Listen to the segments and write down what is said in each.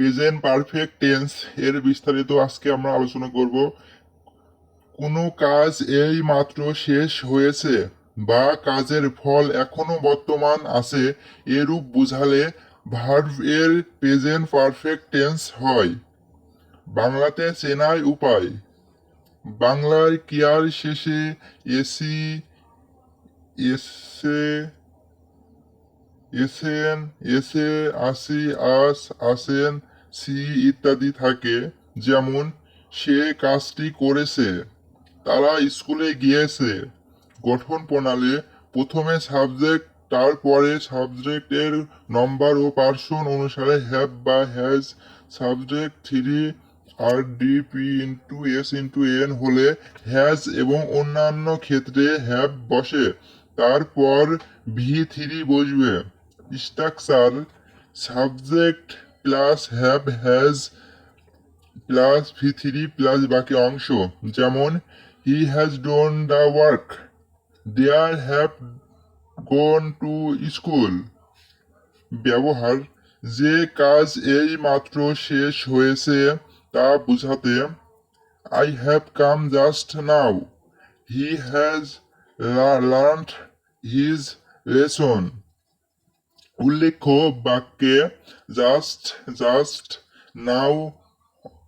Present perfect tense এর বিস্তারিত আজকে আমরা আলোচনা করব। কোনো কাজ এই মাত্র শেষ হয়েছে বা কাজের ফল এখনও বর্তমান আছে এরূপ বুঝালে ভার্ভ এর প্রেজেন্ট পারফেক্ট টেন্স হয়। বাংলাতে চেনাই উপায়। বাংলায় ক্রিয়ার শেষে এসি এসে এসেন এসে আসি, আস, আসেন সি ইত্যাদি থাকে, যেমন সে কাজটি করেছে, তারা স্কুলে গিয়েছে। গঠন প্রণালী, প্রথমে সাবজেক্ট, তারপরে সাবজেক্টের নম্বর ও পার্সন অনুসারে হ্যাভ বা has subject three, R D, P into S into N হলে হ্যাজ এবং অন্যান্য ক্ষেত্রে হ্যাভ বসে। তারপর ভি থ্রি বসবে। Structure, subject plus have has plus V three plus বাকি অংশ। যেমন he has done the work there have gone to school ব্যবহার। যে কাজ এই মাত্র শেষ হয়েছে তা বোঝাতে I have come just now he has learned his lesson উল্লেখ্য বাক্যে just just now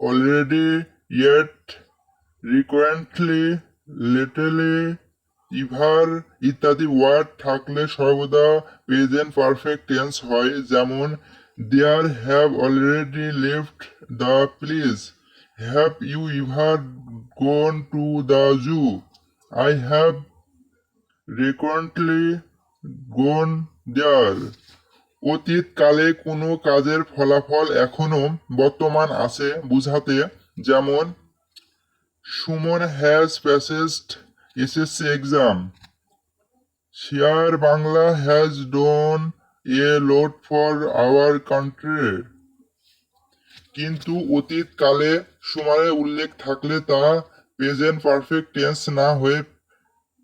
already yet recently lately ever ইত্যাদি ওয়ার্ড থাকলে সর্বদা প্রেজেন্ট পারফেক্ট টেন্স হয়। যেমন there have already left the place have you ever gone to the zoo I have recently gone there অতীতকালে কোনো কাজের ফলাফল এখনও বর্তমান আছে বুঝাতে, যেমন Suman has passed SSC exam Sher-e Bangla has done a lot for our country কিন্তু অতীতকালে সময়ে উল্লেখ থাকলে তা প্রেজেন্ট পারফেক্ট টেন্স না হয়ে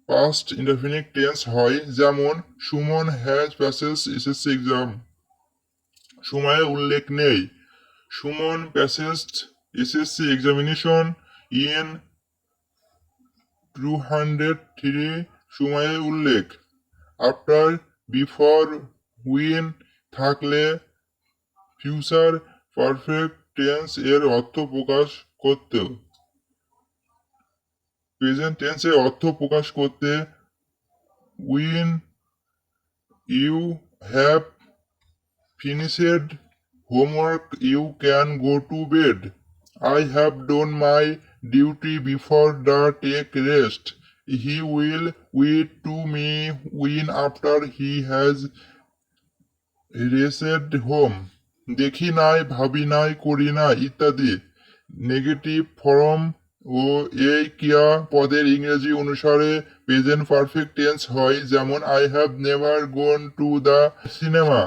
পাস্ট ইনডেফিনিট টেন্স হয়, যেমন, Suman has passes SSC exam সময়ে উল্লেখ নেই। Suman passed SSC examination in two hundred three সময়ে উল্লেখ। আফটার বিফোর উইন থাকলে ফিউচার পারফেক্ট টেন্স এর অর্থ প্রকাশ করতেও প্রেজেন্ট টেন্সের অর্থ প্রকাশ করতে when you have finished homework you can go to bed I have done my duty before the take rest he will wait to me when after he has reached home দেখি নাই, ভাবি নাই, করি না ইত্যাদি। নেগেটিভ ফর্ম ও এই ক্রিয়া পদের ইংরেজি অনুসারে প্রেজেন্ট পারফেক্ট টেন্স হয়, যেমন I have never gone to the cinema